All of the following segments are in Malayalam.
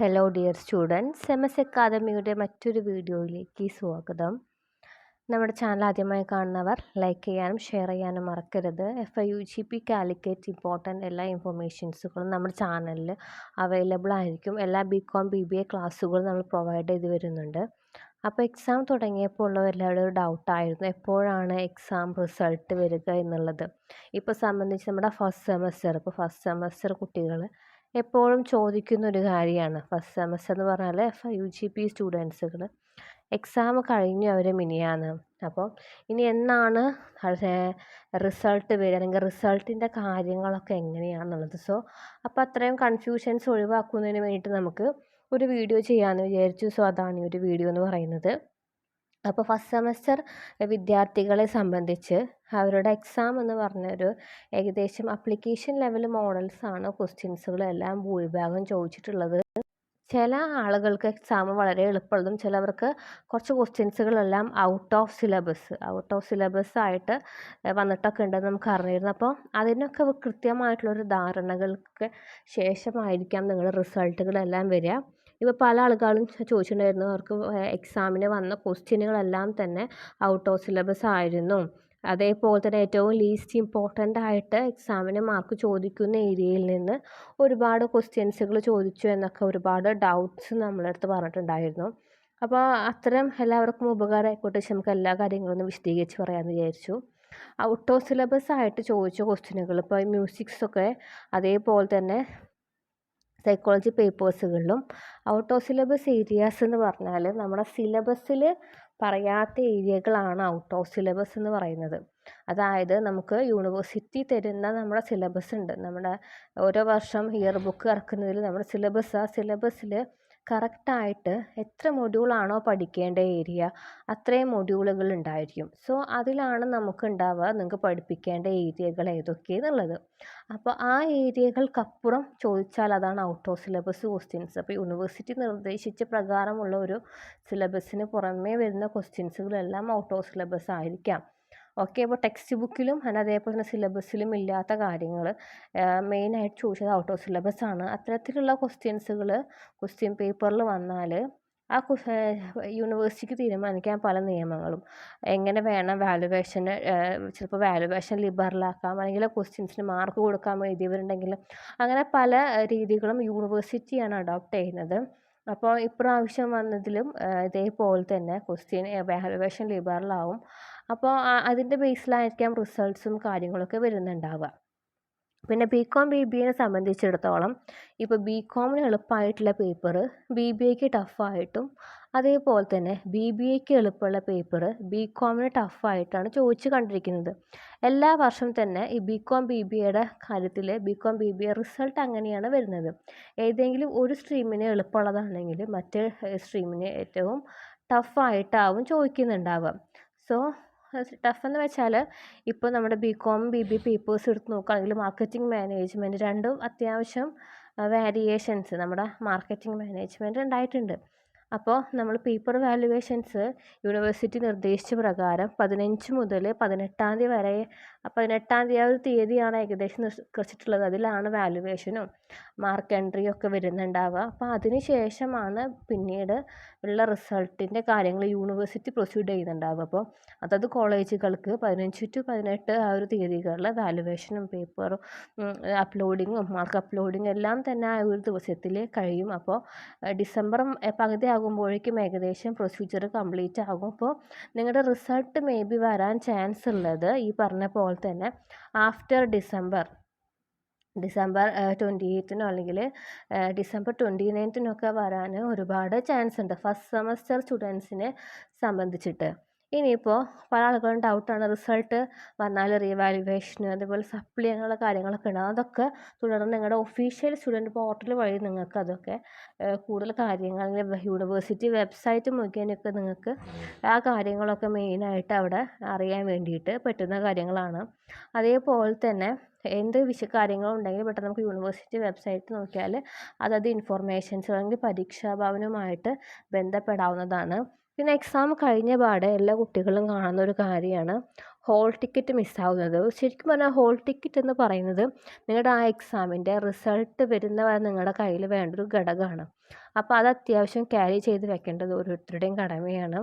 Hello dear students M S അക്കാദമിയുടെ മറ്റൊരു വീഡിയോയിലേക്ക് സ്വാഗതം. നമ്മുടെ ചാനൽ ആദ്യമായി കാണുന്നവർ ലൈക്ക് ചെയ്യാനും ഷെയർ ചെയ്യാനും മറക്കരുത്. F I U G P Calicut important എല്ലാ ഇൻഫർമേഷൻസുകളും നമ്മുടെ ചാനലിൽ അവൈലബിൾ ആയിരിക്കും. എല്ലാ B com B B A ക്ലാസ്സുകളും നമ്മൾ പ്രൊവൈഡ് ചെയ്ത് വരുന്നുണ്ട്. അപ്പോൾ എക്സാം തുടങ്ങിയപ്പോൾ ഉള്ള എല്ലാവരുടെ ഒരു ഡൗട്ടായിരുന്നു എപ്പോഴാണ് എക്സാം റിസൾട്ട് വരിക എന്നുള്ളത്. ഇപ്പോൾ സംബന്ധിച്ച് നമ്മുടെ ഫസ്റ്റ് സെമസ്റ്റർ ഇപ്പോൾ ഫസ്റ്റ് സെമസ്റ്റർ കുട്ടികൾ എപ്പോഴും ചോദിക്കുന്ന ഒരു കാര്യമാണ്. ഫസ്റ്റ് സെമസ്റ്റർ എന്ന് പറഞ്ഞാൽ എഫ് യു ജി പി സ്റ്റുഡൻസുകൾ എക്സാം കഴിഞ്ഞു അവർ മിനിയാണ് അപ്പോൾ ഇനി എന്നാണ് റിസൾട്ട് വരിക? അല്ലെങ്കിൽ റിസൾട്ടിന്റെ കാര്യങ്ങളൊക്കെ എങ്ങനെയാണെന്നുള്ളത്? സോ അപ്പോൾ അത്രയും കൺഫ്യൂഷൻസ് ഒഴിവാക്കുന്നതിന് വേണ്ടിയിട്ട് നമുക്ക് ഒരു വീഡിയോ ചെയ്യാമെന്ന് വിചാരിച്ചു. സോ അതാണ് ഈ ഒരു വീഡിയോ എന്ന് പറയുന്നത്. അപ്പോൾ ഫസ്റ്റ് സെമസ്റ്റർ വിദ്യാർത്ഥികളെ സംബന്ധിച്ച് അവരുടെ എക്സാം എന്ന് പറഞ്ഞൊരു ഏകദേശം അപ്ലിക്കേഷൻ ലെവൽ മോഡൽസാണ് ക്വസ്റ്റ്യൻസുകളെല്ലാം ഭൂരിഭാഗം ചോദിച്ചിട്ടുള്ളത്. ചില ആളുകൾക്ക് എക്സാം വളരെ എളുപ്പമുള്ളതും ചിലവർക്ക് കുറച്ച് ക്വസ്റ്റ്യൻസുകളെല്ലാം out of syllabus out of syllabus ആയിട്ട് വന്നിട്ടൊക്കെ ഉണ്ടെന്ന് നമുക്ക് അറിഞ്ഞിരുന്നു. അപ്പോൾ അതിനൊക്കെ കൃത്യമായിട്ടുള്ളൊരു ധാരണകൾക്ക് ശേഷമായിരിക്കാം നിങ്ങളുടെ റിസൾട്ടുകളെല്ലാം വരിക. ഇപ്പോൾ പല ആളുകളും ചോദിച്ചിട്ടുണ്ടായിരുന്നു. അവർക്ക് എക്സാമിന് വന്ന ക്വസ്റ്റ്യനുകളെല്ലാം തന്നെ ഔട്ട് ഓഫ് സിലബസ് ആയിരുന്നു. അതേപോലെ തന്നെ ഏറ്റവും ലീസ്റ്റ് ഇമ്പോർട്ടന്റ് ആയിട്ട് എക്സാമിന് മാർക്ക് ചോദിക്കുന്ന ഏരിയയിൽ നിന്ന് ഒരുപാട് ക്വസ്റ്റ്യൻസുകൾ ചോദിച്ചു എന്നൊക്കെ ഒരുപാട് ഡൗട്ട്സ് നമ്മളെ അടുത്ത് പറഞ്ഞിട്ടുണ്ടായിരുന്നു. അപ്പോൾ അത്തരം എല്ലാവർക്കും ഉപകാരമായിക്കോട്ടെ പക്ഷെ നമുക്ക് എല്ലാ കാര്യങ്ങളും വിശദീകരിച്ച് പറയാമെന്ന് വിചാരിച്ചു. ഔട്ട് ഓഫ് സിലബസ് ആയിട്ട് ചോദിച്ച ക്വസ്റ്റ്യനുകൾ ഇപ്പോൾ മ്യൂസിക്സൊക്കെ അതേപോലെ തന്നെ സൈക്കോളജി പേപ്പേഴ്സുകളിലും ഔട്ട് ഓഫ് സിലബസ് ഏരിയാസ് എന്ന് പറഞ്ഞാൽ നമ്മുടെ സിലബസിൽ പറയാത്ത ഏരിയകളാണ് ഔട്ട് ഓഫ് സിലബസ് എന്ന് പറയുന്നത്. അതായത് നമുക്ക് യൂണിവേഴ്സിറ്റി തരുന്ന നമ്മുടെ സിലബസ് ഉണ്ട്. നമ്മുടെ ഓരോ വർഷം ഇയർ ബുക്ക് ഇറക്കുന്നതിൽ നമ്മുടെ സിലബസ് ആ സിലബസിൽ കറക്റ്റായിട്ട് എത്ര മൊഡ്യൂളാണോ പഠിക്കേണ്ട ഏരിയ അത്രയും മൊഡ്യൂളുകൾ ഉണ്ടായിരിക്കും. സോ അതിലാണ് നമുക്ക് ഉണ്ടാവുക നിങ്ങൾക്ക് പഠിപ്പിക്കേണ്ട ഏരിയകൾ ഏതൊക്കെയെന്നുള്ളത് അപ്പോൾ ആ ഏരിയകൾക്കപ്പുറം ചോദിച്ചാൽ അതാണ് ഔട്ട് ഓഫ് സിലബസ് ക്വസ്റ്റ്യൻസ് അപ്പോൾ യൂണിവേഴ്സിറ്റി നിർദ്ദേശിച്ച പ്രകാരമുള്ള ഒരു സിലബസിന് പുറമേ വരുന്ന ക്വസ്റ്റ്യൻസുകളെല്ലാം ഔട്ട് ഓഫ് സിലബസ് ആയിരിക്കാം. ഓക്കെ അപ്പോൾ ടെക്സ്റ്റ് ബുക്കിലും അല്ല അതേപോലെ തന്നെ സിലബസിലും ഇല്ലാത്ത കാര്യങ്ങൾ മെയിനായിട്ട് ചോദിച്ചത് ഔട്ട് ഓഫ് സിലബസ് ആണ്. അത്തരത്തിലുള്ള ക്വസ്റ്റ്യൻസുകൾ ക്വസ്റ്റ്യൻ പേപ്പറിൽ വന്നാൽ ആ യൂണിവേഴ്സിറ്റിക്ക് തീരുമാനിക്കാൻ പല നിയമങ്ങളും. എങ്ങനെ വേണം വാലുവേഷന് ചിലപ്പോൾ വാലുവേഷൻ ലിബറലാക്കാം അല്ലെങ്കിൽ ക്വസ്റ്റ്യൻസിന് മാർക്ക് കൊടുക്കാൻ എഴുതിയവരുണ്ടെങ്കിൽ അങ്ങനെ പല രീതികളും യൂണിവേഴ്സിറ്റിയാണ് അഡോപ്റ്റ് ചെയ്യുന്നത്. അപ്പോൾ ഇപ്രാവശ്യം വന്നതിലും ഇതേപോലെ തന്നെ ക്വസ്റ്റ്യൻ വാലുവേഷൻ ലിബറലാവും. അപ്പോൾ അതിന്റെ ബേസിലായിരിക്കാം റിസൾട്ട്സും കാര്യങ്ങളൊക്കെ വരുന്നുണ്ടാവുക. പിന്നെ ബി കോം ബി ബി എനെ സംബന്ധിച്ചിടത്തോളം ഇപ്പോൾ ബി കോമിന് എളുപ്പമായിട്ടുള്ള പേപ്പർ ബി ബി എക്ക് ടഫായിട്ടും അതേപോലെ തന്നെ ബി ബി എക്ക് എളുപ്പമുള്ള പേപ്പർ ബി കോമിന് ടഫായിട്ടാണ് ചോദിച്ചു കണ്ടിരിക്കുന്നത്. എല്ലാ വർഷം തന്നെ ഈ ബി കോം ബി ബി എയുടെ കാര്യത്തിൽ B com B B A result അങ്ങനെയാണ് വരുന്നത്. ഏതെങ്കിലും ഒരു സ്ട്രീമിന് എളുപ്പമുള്ളതാണെങ്കിൽ മറ്റേ സ്ട്രീമിന് ഏറ്റവും ടഫായിട്ടാവും ചോദിക്കുന്നുണ്ടാവുക. സോ ടഫ് എന്ന് വെച്ചാൽ ഇപ്പോൾ നമ്മുടെ B com B B papers എടുത്ത് നോക്കുകയാണെങ്കിൽ മാർക്കറ്റിംഗ് മാനേജ്മെന്റ് രണ്ടും അത്യാവശ്യം വേരിയേഷൻസ് നമ്മുടെ മാർക്കറ്റിംഗ് മാനേജ്മെന്റ് ഉണ്ടായിട്ടുണ്ട് അപ്പോൾ നമ്മൾ പേപ്പർ വാല്യുവേഷൻസ് യൂണിവേഴ്സിറ്റി നിർദ്ദേശിച്ച പ്രകാരം പതിനഞ്ച് മുതൽ പതിനെട്ടാം തീയതി വരെ പതിനെട്ടാം തീയതി ആ ഒരു തീയതിയാണ് ഏകദേശം നിഷ്കർഷിച്ചിട്ടുള്ളത് അതിലാണ് വാല്യുവേഷനും മാർക്ക് എൻട്രിയും ഒക്കെ വരുന്നുണ്ടാവുക. അപ്പോൾ അതിന് ശേഷമാണ് പിന്നീട് ഉള്ള റിസൾട്ടിന്റെ കാര്യങ്ങൾ യൂണിവേഴ്സിറ്റി പ്രൊസീഡ് ചെയ്യുന്നുണ്ടാവുക. അപ്പോൾ അതത് കോളേജുകൾക്ക് പതിനഞ്ച് ടു പതിനെട്ട് ആ ഒരു തീയതികളിൽ വാല്യുവേഷനും പേപ്പറും അപ്ലോഡിങ്ങും മാർക്ക് അപ്ലോഡിങ്ങും എല്ലാം തന്നെ ആ ഒരു ദിവസത്തിൽ കഴിയും. അപ്പോൾ ഡിസംബർ പകുതി ആകുമ്പോഴേക്കും ഏകദേശം പ്രൊസീജിയർ കംപ്ലീറ്റ് ആകും. അപ്പോൾ നിങ്ങളുടെ റിസൾട്ട് മേ ബി വരാൻ ചാൻസ് ഉള്ളത് ഈ പറഞ്ഞ പോലെ തന്നെ ആഫ്റ്റർ ഡിസംബർ ഡിസംബർ ട്വന്റി എയ്റ്റിനോ അല്ലെങ്കിൽ ഡിസംബർ ട്വന്റി നയൻത്തിനൊക്കെ വരാൻ ഒരുപാട് ചാൻസ് ഉണ്ട്. ഫസ്റ്റ് സെമസ്റ്റർ സ്റ്റുഡൻസിനെ സംബന്ധിച്ചിട്ട്. ഇനിയിപ്പോൾ പല ആളുകളും ഡൗട്ടാണ് റിസൾട്ട് വന്നാൽ റീവാലുവേഷന് അതുപോലെ സപ്ലി അങ്ങനെയുള്ള കാര്യങ്ങളൊക്കെ ഉണ്ടാകും അതൊക്കെ തുടർന്ന് നിങ്ങളുടെ ഒഫീഷ്യൽ സ്റ്റുഡന്റ് പോർട്ടൽ വഴി നിങ്ങൾക്ക് അതൊക്കെ കൂടുതൽ കാര്യങ്ങൾ യൂണിവേഴ്സിറ്റി വെബ്സൈറ്റ് മുഖേനയൊക്കെ നിങ്ങൾക്ക് ആ കാര്യങ്ങളൊക്കെ മെയിനായിട്ട് അവിടെ അറിയാൻ വേണ്ടിയിട്ട് പറ്റുന്ന കാര്യങ്ങളാണ്. അതേപോലെ തന്നെ എന്ത് വിശ കാര്യങ്ങളുണ്ടെങ്കിൽ പെട്ടെന്ന് നമുക്ക് യൂണിവേഴ്സിറ്റി വെബ്സൈറ്റ് നോക്കിയാൽ അതത് ഇൻഫോർമേഷൻസ് അല്ലെങ്കിൽ പരീക്ഷാ ഭവനുമായിട്ട് ബന്ധപ്പെടാവുന്നതാണ്. പിന്നെ എക്സാം കഴിഞ്ഞ പാടെ എല്ലാ കുട്ടികളും കാണുന്ന ഒരു കാര്യമാണ് ഹോൾ ടിക്കറ്റ് മിസ്സാവുന്നത് ശരിക്കും പറഞ്ഞാൽ ഹോൾ ടിക്കറ്റ് എന്ന് പറയുന്നത് നിങ്ങളുടെ ആ എക്സാമിന്റെ റിസൾട്ട് വരുന്നവരെ നിങ്ങളുടെ കയ്യിൽ വേണ്ടൊരു ഘടകമാണ്. അപ്പോൾ അത് അത്യാവശ്യം ക്യാരി ചെയ്ത് വെക്കേണ്ടത് ഓരോരുത്തരുടെയും കടമയാണ്.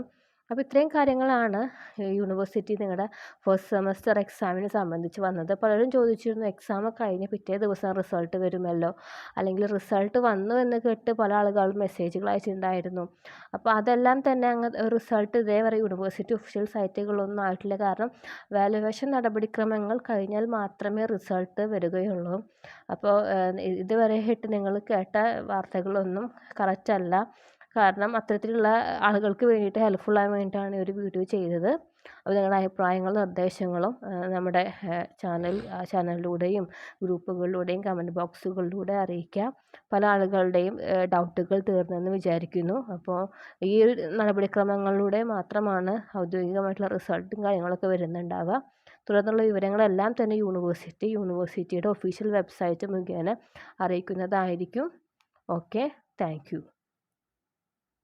അപ്പോൾ ഇത്രയും കാര്യങ്ങളാണ് യൂണിവേഴ്സിറ്റി നിങ്ങളുടെ ഫസ്റ്റ് സെമസ്റ്റർ എക്സാമിനെ സംബന്ധിച്ച് വന്നത്. പലരും ചോദിച്ചിരുന്നു എക്സാം കഴിഞ്ഞ് പിറ്റേ ദിവസം റിസൾട്ട് വരുമല്ലോ? അല്ലെങ്കിൽ റിസൾട്ട് വന്നു എന്ന് കേട്ട് പല ആളുകളും മെസ്സേജുകൾ അയച്ചിട്ടുണ്ടായിരുന്നു. അപ്പോൾ അതെല്ലാം തന്നെ അങ്ങ് റിസൾട്ട് ഇതേവരെ യൂണിവേഴ്സിറ്റി ഒഫീഷ്യൽ സൈറ്റുകളൊന്നും ആയിട്ടില്ല. കാരണം വാലുവേഷൻ നടപടിക്രമങ്ങൾ കഴിഞ്ഞാൽ മാത്രമേ റിസൾട്ട് വരികയുള്ളൂ. അപ്പോൾ ഇതുവരെ ഇതുവരെയായിട്ട് നിങ്ങൾ കേട്ട വാർത്തകളൊന്നും കറക്റ്റല്ല കാരണം അത്തരത്തിലുള്ള ആളുകൾക്ക് വേണ്ടിയിട്ട് ഹെൽപ്ഫുൾ ആകാൻ വേണ്ടിയിട്ടാണ് ഒരു വീഡിയോ ചെയ്തത്. അപ്പോൾ നിങ്ങളുടെ അഭിപ്രായങ്ങളും നിർദ്ദേശങ്ങളും നമ്മുടെ ചാനൽ ചാനലിലൂടെയും ഗ്രൂപ്പുകളിലൂടെയും കമന്റ് ബോക്സുകളിലൂടെ അറിയിക്കുക പല ആളുകളുടെയും ഡൗട്ടുകൾ തീർന്നെന്ന് വിചാരിക്കുന്നു. അപ്പോൾ ഈ ഒരു നടപടിക്രമങ്ങളിലൂടെ മാത്രമാണ് ഔദ്യോഗികമായിട്ടുള്ള റിസൾട്ടും കാര്യങ്ങളൊക്കെ വരുന്നുണ്ടാവുക. തുടർന്നുള്ള വിവരങ്ങളെല്ലാം തന്നെ യൂണിവേഴ്സിറ്റി യൂണിവേഴ്സിറ്റിയുടെ ഒഫീഷ്യൽ വെബ്സൈറ്റ് മുഖേന അറിയിക്കുന്നതായിരിക്കും. Okay thank